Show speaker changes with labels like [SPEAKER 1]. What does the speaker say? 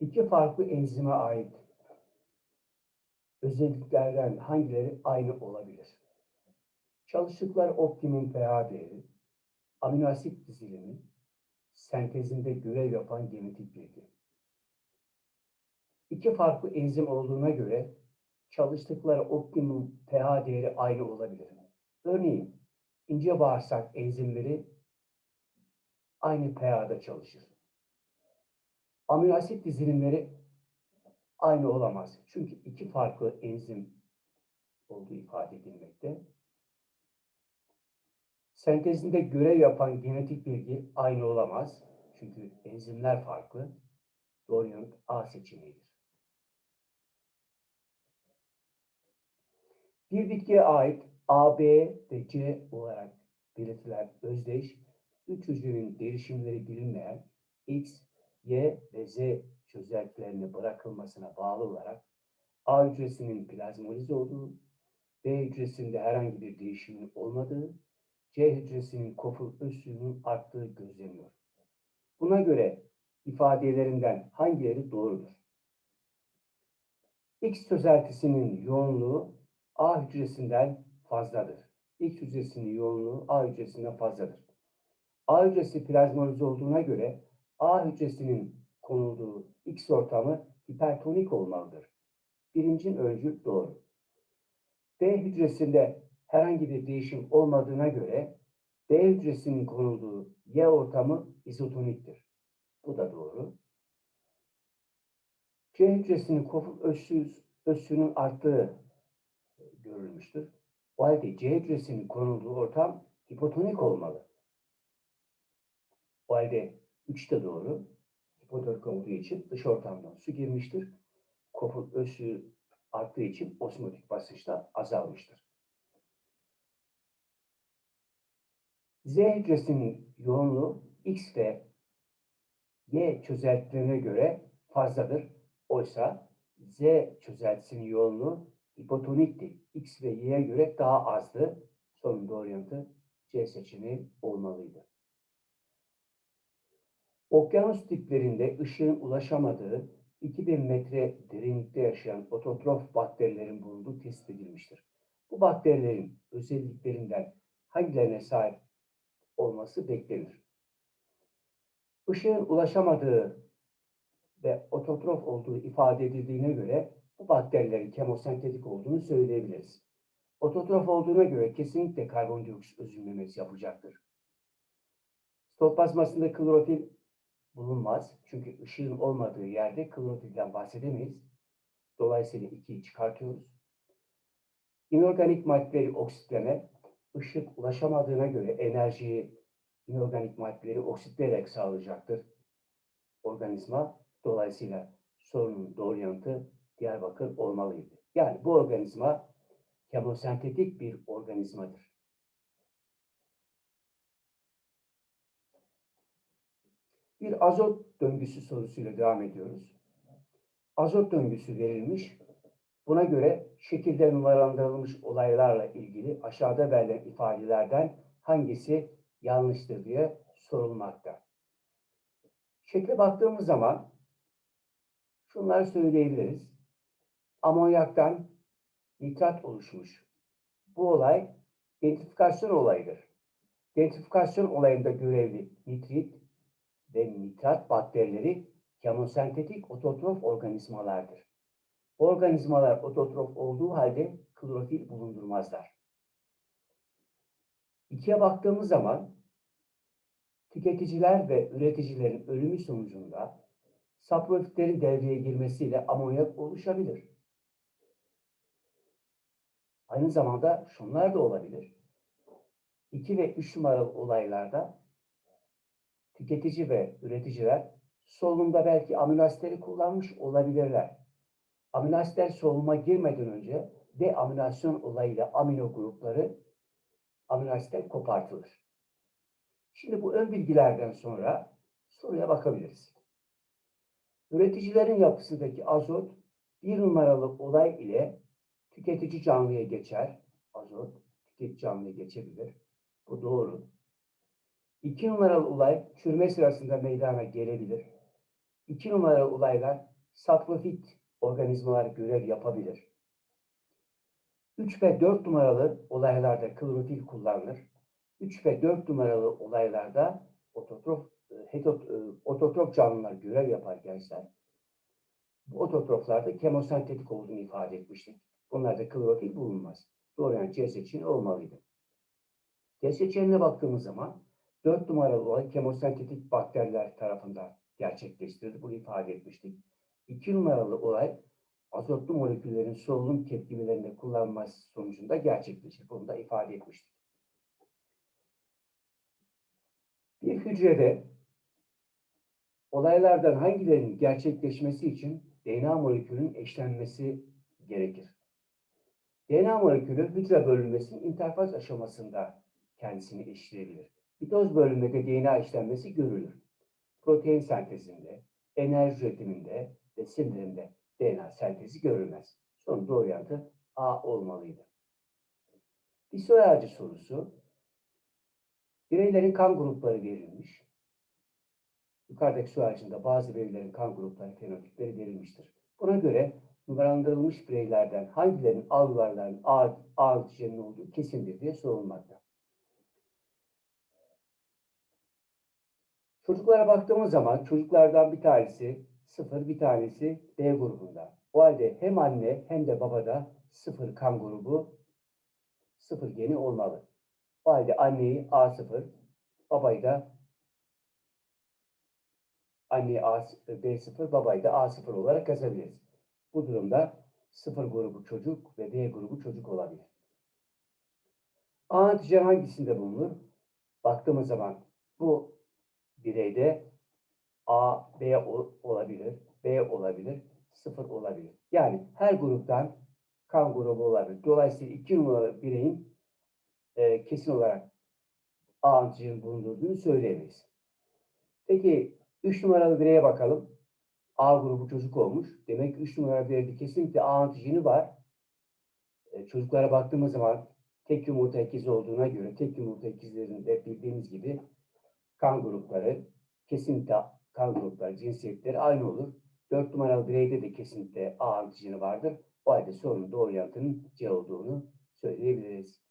[SPEAKER 1] İki farklı enzime ait özelliklerden hangileri aynı olabilir? Çalıştıkları optimum pH değeri, amino asit dizilimi, sentezinde görev yapan genetik bilgi. İki farklı enzim olduğuna göre çalıştıkları optimum pH değeri aynı olabilir. Örneğin ince bağırsak enzimleri aynı pH'da çalışır. Amino asit dizilimleri aynı olamaz. Çünkü iki farklı enzim olduğu ifade edilmekte. Sentezinde görev yapan genetik bilgi aynı olamaz. Çünkü enzimler farklı. Doğru yanıt A seçeneğidir. Bir bitkiye ait A, B ve C olarak belirtilen özdeş üç hücrenin derişimleri bilinmeyen X, Y ve Z çözeltilerine bırakılmasına bağlı olarak A hücresinin plazmoliz olduğu, B hücresinde herhangi bir değişimin olmadığı, C hücresinin koful öz suyunun arttığı gözleniyor. Buna göre ifadelerinden hangileri doğrudur? X çözeltisinin yoğunluğu A hücresinden fazladır. X hücresinin yoğunluğu A hücresinden fazladır. A hücresi plazmoliz olduğuna göre A hücresinin konulduğu X ortamı hipertonik olmalıdır. Birincin öncül doğru. B hücresinde herhangi bir değişim olmadığına göre B hücresinin konulduğu Y ortamı izotoniktir. Bu da doğru. C hücresinin koful özsüzünün arttığı görülmüştür. O halde C hücresinin konulduğu ortam hipotonik olmalı. O halde 3 de doğru. Hipotonik olduğu için dış ortamdan su girmiştir. Koful özsü arttığı için osmotik basınç da azalmıştır. Z hücresinin yoğunluğu X ve Y çözeltilerine göre fazladır. Oysa Z çözeltisinin yoğunluğu hipotonikti. X ve Y'ye göre daha azdı. Sorunun doğru yanıtı C seçeneği olmalıydı. Okyanus diplerinde ışığın ulaşamadığı 2000 metre derinlikte yaşayan ototrof bakterilerin bulunduğu tespit edilmiştir. Bu bakterilerin özelliklerinden hangilerine sahip olması beklenir? Işığın ulaşamadığı ve ototrof olduğu ifade edildiğine göre bu bakterilerin kemosentetik olduğunu söyleyebiliriz. Ototrof olduğuna göre kesinlikle karbondioksit özümlemesi yapacaktır. Stoplazmasında klorofil bulunmaz. Çünkü ışığın olmadığı yerde klorofilden bahsedemeyiz. Dolayısıyla 2'yi çıkartıyoruz. İnorganik maddeleri oksitleme, ışık ulaşamadığına göre enerjiyi inorganik maddeleri oksitleyerek sağlayacaktır. Organizma dolayısıyla sorunun doğru yanıtı Diyarbakır olmalıydı. Yani bu organizma kemosentetik bir organizmadır. Bir azot döngüsü sorusuyla devam ediyoruz. Azot döngüsü verilmiş. Buna göre şekilde numaralandırılmış olaylarla ilgili aşağıda verilen ifadelerden hangisi yanlıştır diye sorulmakta. Şekle baktığımız zaman şunları söyleyebiliriz. Amonyaktan nitrat oluşmuş. Bu olay denitrifikasyon olayıdır. Denitrifikasyon olayında görevli nitrit, ve nitrat bakterileri kemosentetik ototrof organizmalardır. Bu organizmalar ototrof olduğu halde klorofil bulundurmazlar. İkiye baktığımız zaman tüketiciler ve üreticilerin ölümü sonucunda saprofitlerin devreye girmesiyle amonyak oluşabilir. Aynı zamanda şunlar da olabilir. 2 ve 3 numaralı olaylarda tüketici ve üreticiler solunumda belki amino kullanmış olabilirler. Amino solunuma girmeden önce deaminasyon olayıyla amino grupları amino kopartılır. Şimdi bu ön bilgilerden sonra soruya bakabiliriz. Üreticilerin yapısındaki azot bir numaralı olay ile tüketici canlıya geçer. Azot tüketici canlıya geçebilir. Bu doğru. İki numaralı olay çürüme sırasında meydana gelebilir. İki numaralı olaylar saprofit organizmalar görev yapabilir. 3 ve 4 numaralı olaylarda klorofil kullanılır. 3 ve 4 numaralı olaylarda ototrof, e, hetot, e, ototrop canlılar görev yapar gençler. Bu ototroflarda kemosentetik olduğunu ifade etmiştik. Bunlarda klorofil bulunmaz. Doğru yani C seçeneği olmalıydı. C seçeneğine baktığımız zaman 4 numaralı olay kemosentetik bakteriler tarafından gerçekleştirildi. Bunu ifade etmiştik. 2 numaralı olay azotlu moleküllerin solunum tepkimelerinde kullanılması sonucunda gerçekleşir. Bunu da ifade etmiştik. Bir hücrede olaylardan hangilerinin gerçekleşmesi için DNA molekülünün eşlenmesi gerekir. DNA molekülü hücre bölünmesinin interfaz aşamasında kendisini eşleyebilir. Mitoz bölünmede DNA işlenmesi görülür. Protein sentezinde, enerji üretiminde ve sindirimde DNA sentezi görülmez. Son doğru yanıtı A olmalıydı. Bir soy ağacı sorusu. Bireylerin kan grupları verilmiş. Yukarıdaki soy ağacında bazı bireylerin kan grupları, fenotipleri verilmiştir. Buna göre numaralandırılmış bireylerden hangilerinin A yuvarlarının A, A antijenin olduğu kesindir diye sorulmakta. Çocuklara baktığımız zaman çocuklardan bir tanesi sıfır, bir tanesi B grubunda. O halde hem anne hem de babada sıfır kan grubu, sıfır geni olmalı. O halde anneyi A0, babayı da anneyi A, B0, babayı da A0 olarak yazabiliriz. Bu durumda sıfır grubu çocuk ve B grubu çocuk olabilir. A antijen hangisinde bulunur? Baktığımız zaman bu bireyde A, B olabilir, B olabilir, sıfır olabilir. Yani her gruptan kan grubu olabilir. Dolayısıyla iki numaralı bireyin e, kesin olarak A antijenin bulundurduğunu söyleyemeyiz. Peki 3 numaralı bireye bakalım. A grubu çocuk olmuş. Demek ki 3 numaralı bireyde kesinlikle A antijeni var. E, çocuklara baktığımız zaman tek yumurta ikizi olduğuna göre tek yumurta ikizlerinde bildiğimiz gibi kan grupları kesinlikle kan grupları, cinsiyetleri aynı olur. 4 numaralı bireyde de kesinlikle A antijeni vardır. O halde sorunun doğru yanıtının C olduğunu söyleyebiliriz.